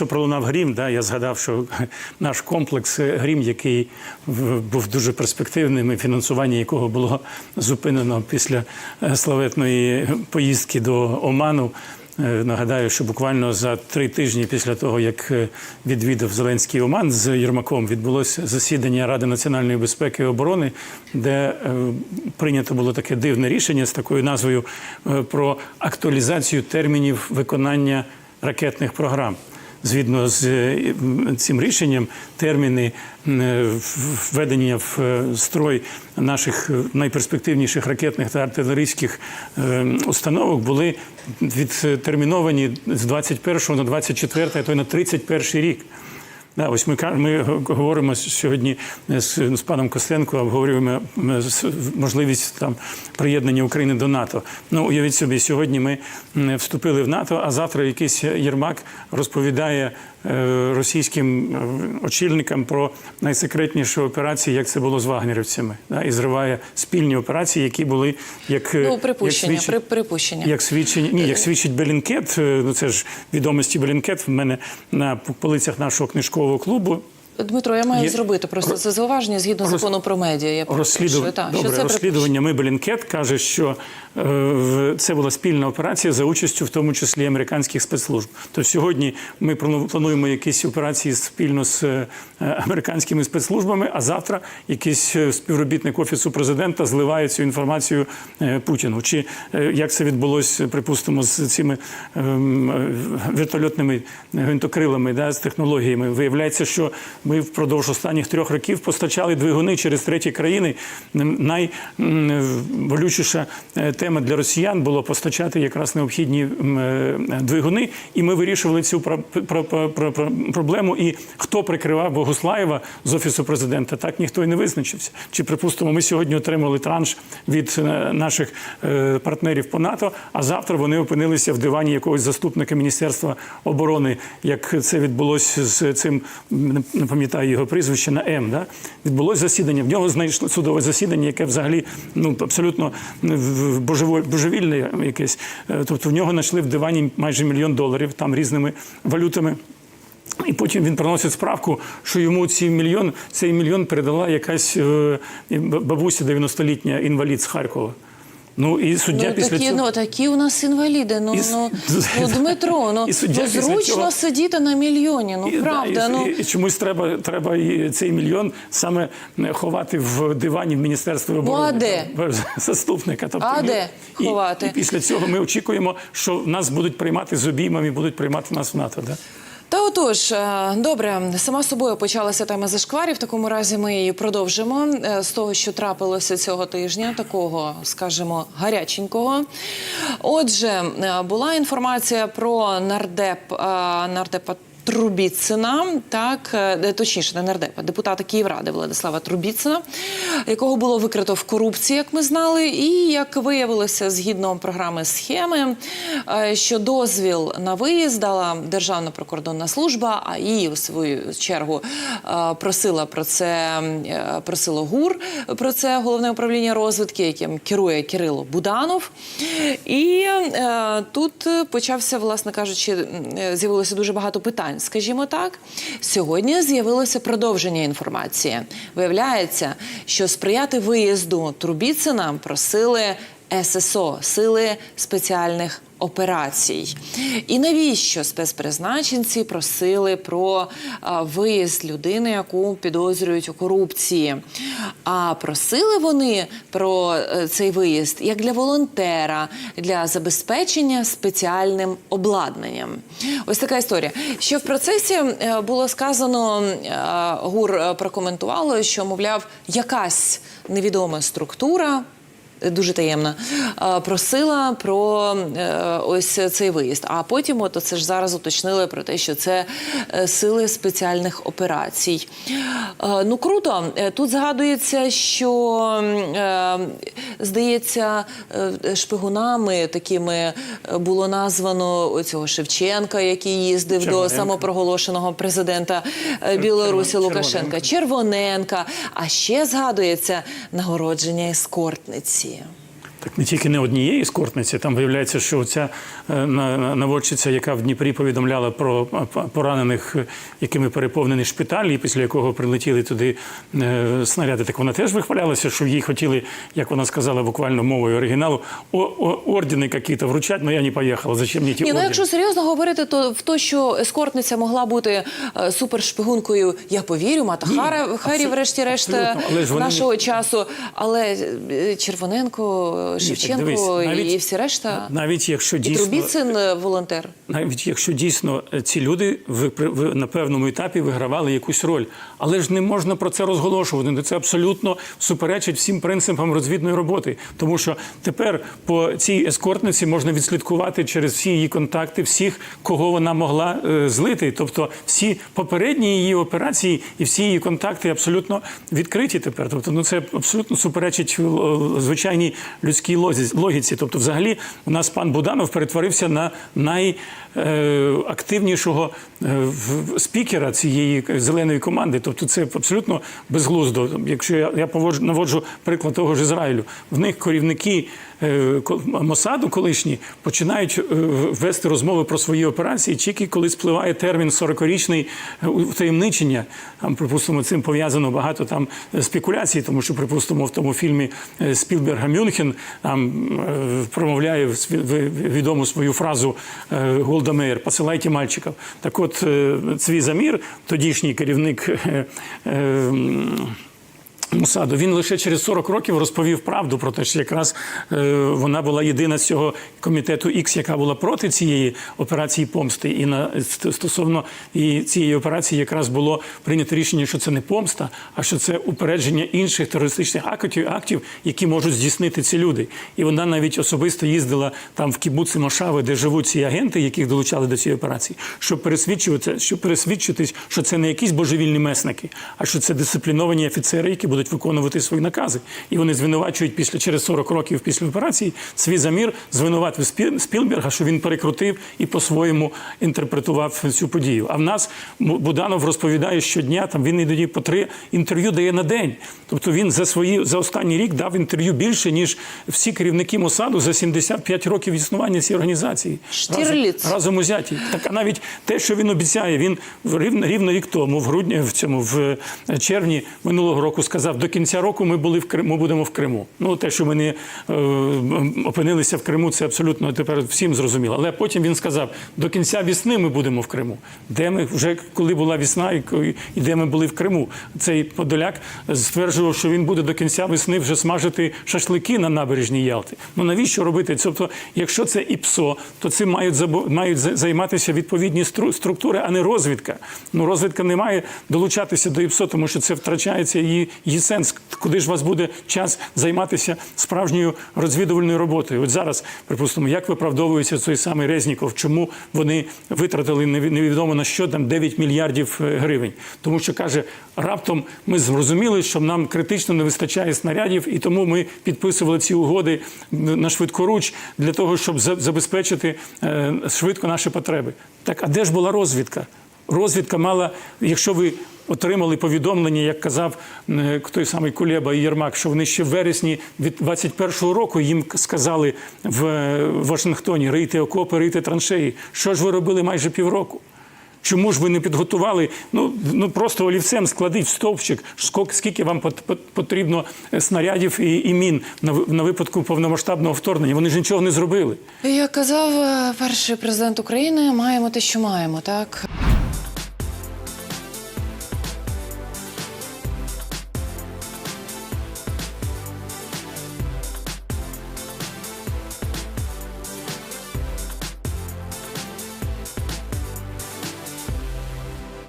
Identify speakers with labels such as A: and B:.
A: що пролунав грім, да, я згадав, що наш комплекс е, грім, який був дуже перспективним, і фінансування якого було зупинено після е, славетної поїздки до Оману. Е, Нагадаю, що буквально за три тижні після того, як відвідав Зеленський Оман з Єрмаком, відбулося засідання Ради національної безпеки і оборони, де прийнято було таке дивне рішення з такою назвою про актуалізацію термінів виконання ракетних програм. Згідно з е, цим рішенням, терміни е, введення в е, строй наших найперспективніших ракетних та артилерійських установок були відтерміновані з 21 на 24, а то й на 31 рік. Да, ось ми ми говоримо сьогодні з, з паном Костенко, обговорюємо м, можливість там приєднання України до НАТО. Ну уявіть собі, сьогодні ми вступили в НАТО, а завтра якийсь Єрмак розповідає е, російським е, очільникам про найсекретніші операції, як це було з вагнерівцями, да, і зриває спільні операції, які були як е,
B: Ну,
A: як
B: припущення,
A: свідчать-
B: при, припущення.
A: як свідчення, ні, як свідчить Белінкет, е, ну це ж відомості Белінкет. В мене на полицях нашого книжкового клубу
B: Дмитро, я маю
A: Є-
B: зробити просто це зауваження згідно
A: Роз-
B: закону про медіа. Я
A: розслідування.
B: перепрошую. Так, що це
A: розслідування. Ми Белінкет каже, що е, це була спільна операція за участю, в тому числі американських спецслужб. То сьогодні ми плану- плануємо якісь операції спільно з е, американськими спецслужбами, а завтра якийсь е, співробітник офісу президента зливає цю інформацію е, Путіну. Чи е, як це відбулося, припустимо, з цими ем, е, вертольотними гвинтокрилами, да, з технологіями? Виявляється, що ми впродовж останніх трьох років постачали двигуни через треті країни. Найболючіша е, тема для росіян було постачати якраз необхідні е, двигуни, і ми вирішували цю про- про- про- про- про- проблему. І хто прикривав Богуслаєва з офісу президента, так ніхто і не визначився. Чи припустимо, ми сьогодні отримали транш від е, наших партнерів по НАТО, а завтра вони опинилися в дивані якогось заступника Міністерства оборони, як це відбулося з цим пам'ятаю його прізвище на М. Да? Відбулося засідання. В нього знайшло судове засідання, яке взагалі ну абсолютно божево- божевільне якесь. Е, Тобто в нього знайшли в дивані майже мільйон доларів там різними валютами. І потім він приносить справку, що йому ці мільйон, цей мільйон передала якась е, бабуся 90-літня інвалід з Харкова. Ну і суддя
B: Ну,
A: після
B: такі,
A: цього.
B: ну, такі у нас інваліди. Ну,
A: І
B: ну, ну Дмитро, ну,
A: І суддя
B: ну зручно
A: цього-
B: сидіти на мільйоні. Ну,
A: І, да,
B: правда.
A: і,
B: ну.
A: і, і чомусь треба, треба і цей мільйон саме ховати в дивані в Міністерстві оборони.
B: а де?
A: Заступника. Тобто,
B: А
A: і-
B: де
A: і-
B: ховати?
A: І, після цього ми очікуємо, що нас будуть приймати з обіймами, будуть приймати нас в НАТО. Да?
B: Та отож, е, добре, сама собою почалася тема зашкварів. В такому разі ми її продовжимо е, з того, що трапилося цього тижня, такого, скажімо, гаряченького. Отже, е, була інформація про нардеп нардепа. Трубіцина, так е, точніше, не нардепа, депутата Київради Владислава Трубіцина, якого було викрито в корупції, як ми знали, і як виявилося згідно програми схеми, е, що дозвіл на виїзд дала Державна прикордонна служба, а її в свою чергу е, просила про це е, просило ГУР про це головне управління розвідки, яким керує Кирило Буданов. І е, тут почався, власне кажучи, е, з'явилося дуже багато питань. Скажімо так, сьогодні з'явилося продовження інформації. Виявляється, що сприяти виїзду Трубіцина просили ССО сили спеціальних операцій. І навіщо спецпризначенці просили про виїзд людини, яку підозрюють у корупції? А просили вони про е, цей виїзд як для волонтера, для забезпечення спеціальним обладнанням. Ось така історія. Що в процесі е, було сказано, е, ГУР прокоментувало, що мовляв, якась невідома структура дуже таємна, просила про е, ось цей виїзд. А потім, от це ж зараз уточнили про те, що це е, сили спеціальних операцій. Ну круто. Е, Тут згадується, що здається, шпигунами такими було названо цього Шевченка, який їздив
A: Червоненка.
B: до самопроголошеного президента Білорусі
A: Червоненка.
B: Лукашенка. Червоненка. А ще згадується нагородження ескортниці. you.
A: Так не тільки не однієї скортниці. Там виявляється, що ця наводчиця, яка в Дніпрі повідомляла про е, поранених, е, якими переповнений шпиталь, і після якого прилетіли туди е, снаряди, так вона теж вихвалялася, що їй хотіли, як вона сказала буквально мовою оригіналу, ордени якісь вручати, але я не поїхала. Зачем мені ті
B: Ні, ну якщо серйозно говорити, то в те, що ескортниця могла бути е, супершпигункою, я повірю, Мата Хара, Харі, врешті-решт, нашого часу. Але е, Червоненко, Шевченко
A: дивись, навіть-
B: і всі решта.
A: Навіть якщо
B: І
A: дійсно
B: Трубіцин е, волонтер.
A: навіть якщо дійсно е, ці люди в, в, на певному етапі вигравали якусь роль, але ж не можна про це розголошувати. Ну, Це абсолютно суперечить всім принципам розвідної роботи, тому що тепер по цій ескортниці можна відслідкувати через всі її контакти всіх, кого вона могла е, злити. Тобто всі попередні її операції і всі її контакти абсолютно відкриті тепер. Тобто, ну це абсолютно суперечить е, звичайній людській лозі- логіці. Тобто, взагалі, у нас пан Буданов перетворився на найактивнішого спікера цієї зеленої команди. Тобто, це абсолютно безглуздо. Якщо я, я поводжу, наводжу приклад того ж Ізраїлю, в них керівники е, Мосаду колишні починають е, вести розмови про свої операції, тільки коли спливає термін 40-річний е, утаємничення. Там, припустимо, цим пов'язано багато там е, спекуляцій, тому що, припустимо, в тому фільмі е, Спілберга Мюнхен там е, промовляє відому свою фразу е, Голда Меєр «Посилайте мальчиків». Так от е, Цвій Замір, тодішній керівник. М, Мосаду. Він лише через 40 років розповів правду про те, що якраз е, вона була єдина з цього комітету X, яка була проти цієї операції помсти. І на стосовно і цієї операції якраз було прийнято рішення, що це не помста, а що це упередження інших терористичних актів, актів, які можуть здійснити ці люди. І вона навіть особисто їздила там в кібуци Мошави, де живуть ці агенти, яких долучали до цієї операції, щоб пересвідчувати, щоб пересвідчитись, що це не якісь божевільні месники, а що це дисципліновані офіцери, які будуть виконувати свої накази. І вони звинувачують після через 40 років після операції свій замір звинуватив Спілберга, що він перекрутив і по-своєму інтерпретував цю подію. А в нас Буданов розповідає щодня, там він іноді по три інтерв'ю дає на день. Тобто він за свої за останній рік дав інтерв'ю більше ніж всі керівники Мосаду за 75 років існування цієї організації.
B: Штірліц.
A: Разом, разом узяті. Так а навіть те, що він обіцяє, він рівно, рівно рік тому, в грудні, в цьому в е, червні минулого року сказав, до кінця року ми були в Криму, ми будемо в Криму. Ну те, що ми не е, опинилися в Криму, це абсолютно тепер всім зрозуміло. Але потім він сказав, до кінця весни ми будемо в Криму. Де ми вже коли була весна, і, і де ми були в Криму. Цей Подоляк стверджував, що він буде до кінця весни вже смажити шашлики на набережній Ялти. Ну навіщо робити? Тобто, якщо це ІПСО, то цим мають мають займатися відповідні стру- структури, а не розвідка. Ну розвідка не має долучатися до ІПСО, тому що це втрачається її, її сенс. Куди ж у вас буде час займатися справжньою розвідувальною роботою? От зараз, припустимо, як виправдовується той самий Резніков, чому вони витратили невідомо на що там 9 мільярдів е, гривень. Тому що каже, раптом ми зрозуміли, що нам критично не вистачає снарядів, і тому ми підписували ці угоди на швидкоруч для того, щоб забезпечити е, швидко наші потреби. Так, а де ж була розвідка? Розвідка мала, якщо ви отримали повідомлення, як казав е, той самий Кулеба і Єрмак, що вони ще в вересні від 21-го року їм сказали в е, Вашингтоні рийте окопи, рийте траншеї. Що ж ви робили майже півроку? Чому ж ви не підготували? Ну, ну просто олівцем складіть в стовпчик, скільки, вам пот- пот- потрібно е, снарядів і, і мін на, на випадку повномасштабного вторгнення. Вони ж нічого не зробили.
B: Як казав перший президент України, маємо те, що маємо, так?